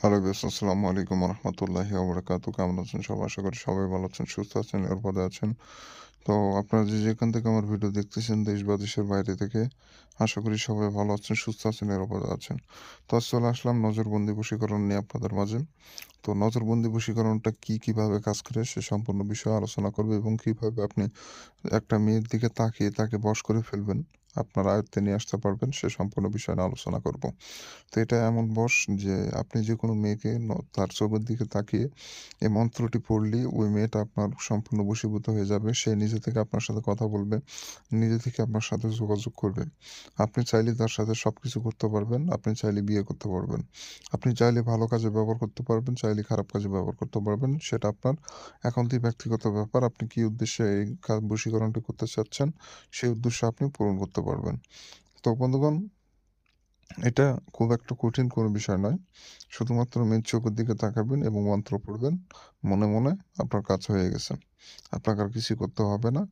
Hello বিয়াস আসসালামু আলাইকুম রহমতুল্লাহি ওবরাকাতু কেমন আছেন সবাই? আশা করি সবাই ভালো আছেন, সুস্থ আছেন, নিরাপদে আছেন। তো আপনারা যে যেখান থেকে আমার ভিডিও দেখতেছেন, দেশ বা দেশের বাইরে থেকে, আশা করি সবাই ভালো আছেন, সুস্থ আছেন, নিরাপদে আছেন। তো আজ চলে আসলাম নজরবন্দি বশীকরণ নিয়ে আপনাদের মাঝে। তো নজরবন্দি বশীকরণটা কি কীভাবে কাজ করে, সে সম্পূর্ণ বিষয়ে আলোচনা করবে এবং কীভাবে আপনি একটা মেয়ের দিকে তাকিয়ে তাকে বশ করে ফেলবেন। আপনার আয়ত্তে নিয়ে আসতে পারবেন, সে সম্পূর্ণ বিষয়ে নিয়ে আলোচনা করব। তো এটা এমন বশ যে, আপনি যে কোনো মেয়েকে তার চোখের দিকে তাকিয়ে এই মন্ত্রটি পড়লে ওই মেয়েটা আপনার সম্পূর্ণ বশীভূত হয়ে যাবে। সে নিজে থেকে আপনার সাথে কথা বলবে, নিজে থেকে আপনার সাথে যোগাযোগ করবে। আপনি চাইলে তার সাথে সব কিছু করতে পারবেন, আপনি চাইলে বিয়ে করতে পারবেন। আপনি চাইলে ভালো কাজে ব্যবহার করতে পারবেন, চাইলে খারাপ কাজে ব্যবহার করতে পারবেন, সেটা আপনার এখন একান্তই ব্যক্তিগত ব্যাপার। আপনি কি উদ্দেশ্যে এই কাজ বশীকরণটি করতে চাচ্ছেন, সেই উদ্দেশ্য আপনি পূরণ করতে পারবেন। তো বন্ধুগণ, এটা খুব একটা কঠিন কোনো বিষয় নয়। শুধুমাত্র মেয়ের চোখের দিকে তাকাবেন এবং মন্ত্র পড়বেন। মনে মনে আপনার কাজ হয়ে গেছে। আপনাকে আর কিছু করতে হবে না।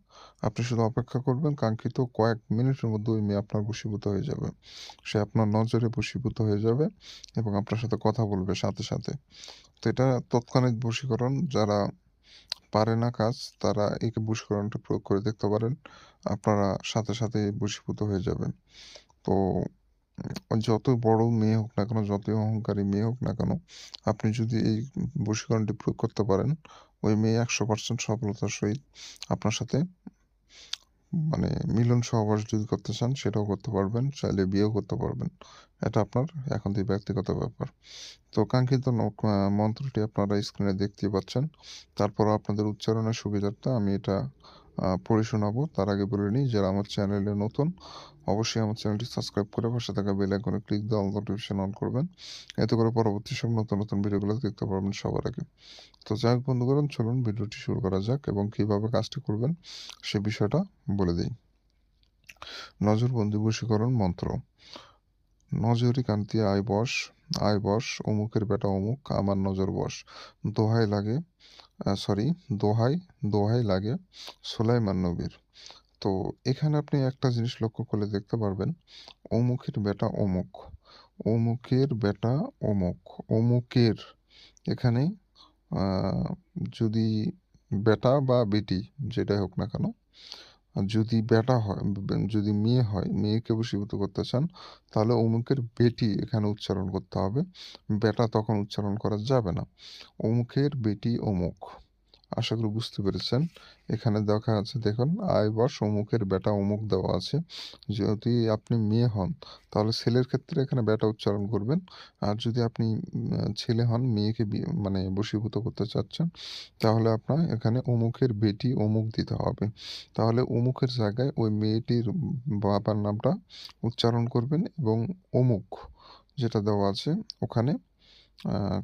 আপনি শুধু অপেক্ষা করবেন, কাঙ্ক্ষিত কয়েক মিনিটের মধ্যে ওই মেয়ে আপনার বশীভূত হয়ে যাবে। সে আপনার নজরে বশীভূত হয়ে যাবে এবং আপনার সাথে কথা বলবে সাথে সাথে। তো এটা তৎক্ষণিক বশীকরণ, যারা পারে না কাজ, তারা এই বশীকরণটা প্রয়োগ করে দেখতে পারেন, আপনারা সাথে সাথে বশীভূত হয়ে যাবেন। তো যত বড় মেয়ে হোক না কেন যতই অহংকারী মেয়ে হোক না কেন, আপনি যদি এই বশীকরণটি প্রয়োগ করতে পারেন, ওই মেয়ে একশো পার্সেন্ট সফলতার সহিত আপনার সাথে মানে মিলন সহবাস যদি করতে চান, সেটাও করতে পারবেন, চাইলে বিয়েও করতে পারবেন। এটা আপনার এখন থেকে ব্যক্তিগত ব্যাপার। তো কাঙ্ক্ষিত মন্ত্রটি আপনারা স্ক্রিনে দেখতে পাচ্ছেন। তারপর আপনাদের উচ্চারণের সুবিধার্থে আমি এটা পড়ে শোনাবো। তার আগে বলে নিই, যারা আমার চ্যানেলে নতুন, অবশ্যই আমার চ্যানেলটি সাবস্ক্রাইব করে পাশে থাকা বেল আইকনে ক্লিক দিয়ে অল নোটিফিকেশন অন করবেন। এতে করে পরবর্তী সব নতুন নতুন ভিডিওগুলো দেখতে পারবেন সবার আগে। তো যাই হোক বন্ধু বন্ধুগণ, চলুন ভিডিওটি শুরু করা যাক এবং কীভাবে কাজটি করবেন সে বিষয়টা বলে দিই। নজরবন্দি বশীকরণ মন্ত্র। নজরি কান্তি আয় বস আয় বস অমুকের বেটা অমুক, আমার নজর বস দোহাই লাগে সরি দোহাই দোহাই লাগে সুলাইমান নবীর। তো এখানে আপনি একটা জিনিস লক্ষ্য করলে দেখতে পারবেন অমুখের বেটা অমুক, অমুকের বেটা অমুক, অমুকের এখানে যদি বেটা বা বেটি, যেটাই হোক না কেন আর যদি বেটা হয় যদি মেয়ে হয়, মেয়েকে বশীভূত করতে চান, তাহলে অমুকের বেটি এখানে উচ্চারণ করতে হবে। বেটা তখন উচ্চারণ করা যাবে না। অমুকের বেটি অমুক। আশা করি বুঝতে পেরেছেন। এখানে দেখা আছে দেখুন আয় বস অমুকের বেটা অমুক দেওয়া আছে। যদি আপনি মেয়ে হন, তাহলে ছেলের ক্ষেত্রে এখানে বেটা উচ্চারণ করবেন। আর যদি আপনি ছেলে হন, মেয়েকে বি- মানে বশীভূত করতে চাচ্ছেন, তাহলে আপনার এখানে অমুকের বেটি অমুক দিতে হবে। তাহলে অমুকের জায়গায় ওই মেয়েটির বাবার নামটা উচ্চারণ করবেন এবং অমুক যেটা দেওয়া আছে, ওখানে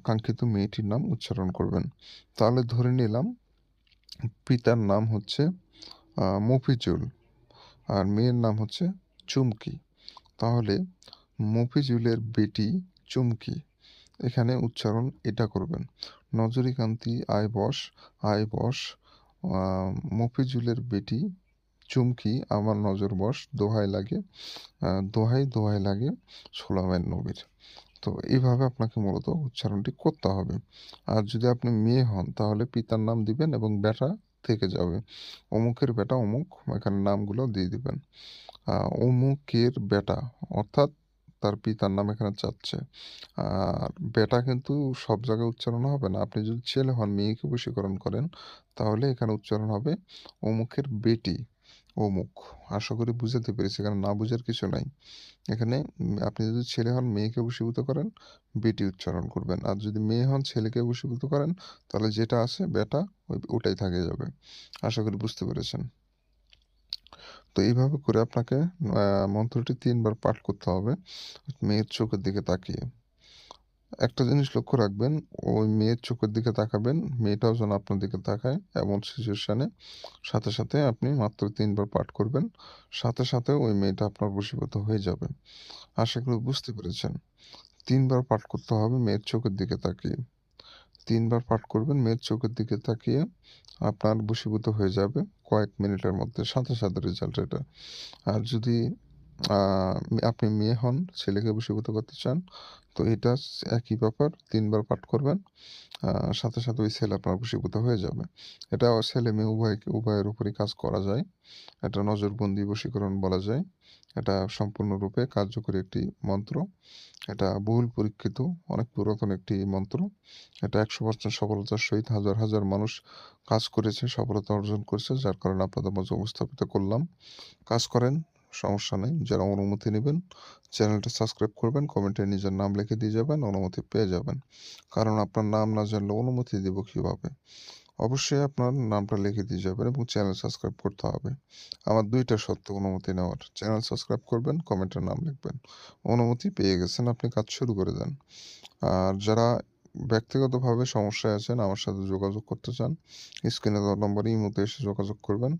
কাঙ্ক্ষিত মেয়েটির নাম উচ্চারণ করবেন। তাহলে ধরে নিলাম পিতার নাম হচ্ছে মফিজুল আর মেয়ের নাম হচ্ছে চুমকি। তাহলে মফিজুলের বেটি চুমকি। এখানে উচ্চারণ এটা করবেন, নজরিকান্তি আয় বস আয় বস মফিজুলের বেটি চুমকি, আমার নজর বস, দোহাই লাগে দোহাই দোহাই লাগে, সোলামের নবীর। তো এইভাবে আপনাকে মূলত উচ্চারণটি করতে হবে। আর যদি আপনি মেয়ে হন, তাহলে পিতার নাম দিবেন এবং বেটা থেকে যাবে। অমুকের বেটা অমুক, এখানে নামগুলো দিয়ে দিবেন। অমুকের বেটা, অর্থাৎ তার পিতার নাম এখানে চাচ্ছে। আর বেটা কিন্তু সব জায়গায় উচ্চারণ হবে না। আপনি যদি ছেলে হন, মেয়েকে বশীকরণ করেন, তাহলে এখানে উচ্চারণ হবে অমুকের বেটি। অমুক। আশা করি বুঝাতে পেরেছি এখানে না বুঝার কিছু নাই। এখানে আপনি যদি ছেলে হন, মেয়েকে বশীভূত করেন, বেটি উচ্চারণ করবেন। আর যদি মেয়ে হন, ছেলেকে বশীভূত করেন, তাহলে যেটা আছে বেটা ওই, ওটাই থাকে যাবে। আশা করি বুঝতে পেরেছেন। তো এইভাবে করে আপনাকে মন্ত্রটি তিনবার পাঠ করতে হবে। মেয়ের চোখের দিকে তাকিয়ে। একটা জিনিস লক্ষ্য রাখবেন, ওই মেয়ের চোখের দিকে তাকাবেন, মেয়েটাও যেন আপনার দিকে তাকায় এমন সিচুয়েশনে সাথে সাথে আপনি মাত্র তিনবার পাঠ করবেন, সাথে সাথে ওই মেয়েটা আপনার বশীভূত হয়ে যাবে। আশা করি বুঝতে পেরেছেন। তিনবার পাঠ করতে হবে মেয়ের চোখের দিকে তাকিয়ে। তিনবার পাঠ করবেন, মেয়ের চোখের দিকে তাকিয়ে আপনার বশীভূত হয়ে যাবে কয়েক মিনিটের মধ্যে, সাথে সাথে রেজাল্ট এটা। আর যদি আপনি মেয়ে হন, ছেলেকে বশীভূত করতে চান, তো এটা একই ব্যাপার তিনবার পাঠ করবেন। সাথে, সাথে ওই ছেলে আপনার বশীভূত হয়ে যাবে। এটা ছেলে-মেয়ে উভয়কে উভয়ের উপরই কাজ করা যায়। এটা নজরবন্দি বশীকরণ বলা যায়। এটা সম্পূর্ণরূপে কার্যকরী একটি মন্ত্র। এটা বহুল পরীক্ষিত, অনেক পুরাতন একটি মন্ত্র। এটা ১০০% সফলতার সহিত হাজার, হাজার মানুষ কাজ করেছে, সফলতা অর্জন করেছে। যার কারণে আপনাদের মাঝে উপস্থাপিত করলাম। কাজ করেন, সমস্যা নেই। যারা অনুমতি নেবেন চ্যানেলটা সাবস্ক্রাইব করবেন, কমেন্টে নিজের নাম লিখে দিয়ে যাবেন, অনুমতি পেয়ে যাবেন। কারণ আপনার নাম না জানলে অনুমতি দিব কীভাবে অবশ্যই আপনার নামটা লিখে দিয়ে যাবেন এবং চ্যানেল সাবস্ক্রাইব করতে হবে। আমার ২ টা শর্ত অনুমতি নেওয়ার। চ্যানেল সাবস্ক্রাইব করবেন, কমেন্টের নাম লিখবেন। অনুমতি পেয়ে গেছেন, আপনি কাজ শুরু করে দেন। আর যারা ব্যক্তিগতভাবে সমস্যায় আছেন, আমার সাথে যোগাযোগ করতে চান, স্ক্রিনে দেওয়া নম্বরে ইমোতে এসে যোগাযোগ করবেন।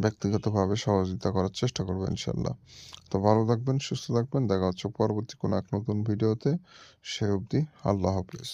ব্যক্তিগতভাবে সহযোগিতা করার চেষ্টা করবেন ইনশাল্লাহ তো ভালো থাকবেন, সুস্থ থাকবেন। দেখা হচ্ছে পরবর্তী কোনো এক নতুন ভিডিওতে। সে অবধি আল্লাহ হাফেজ।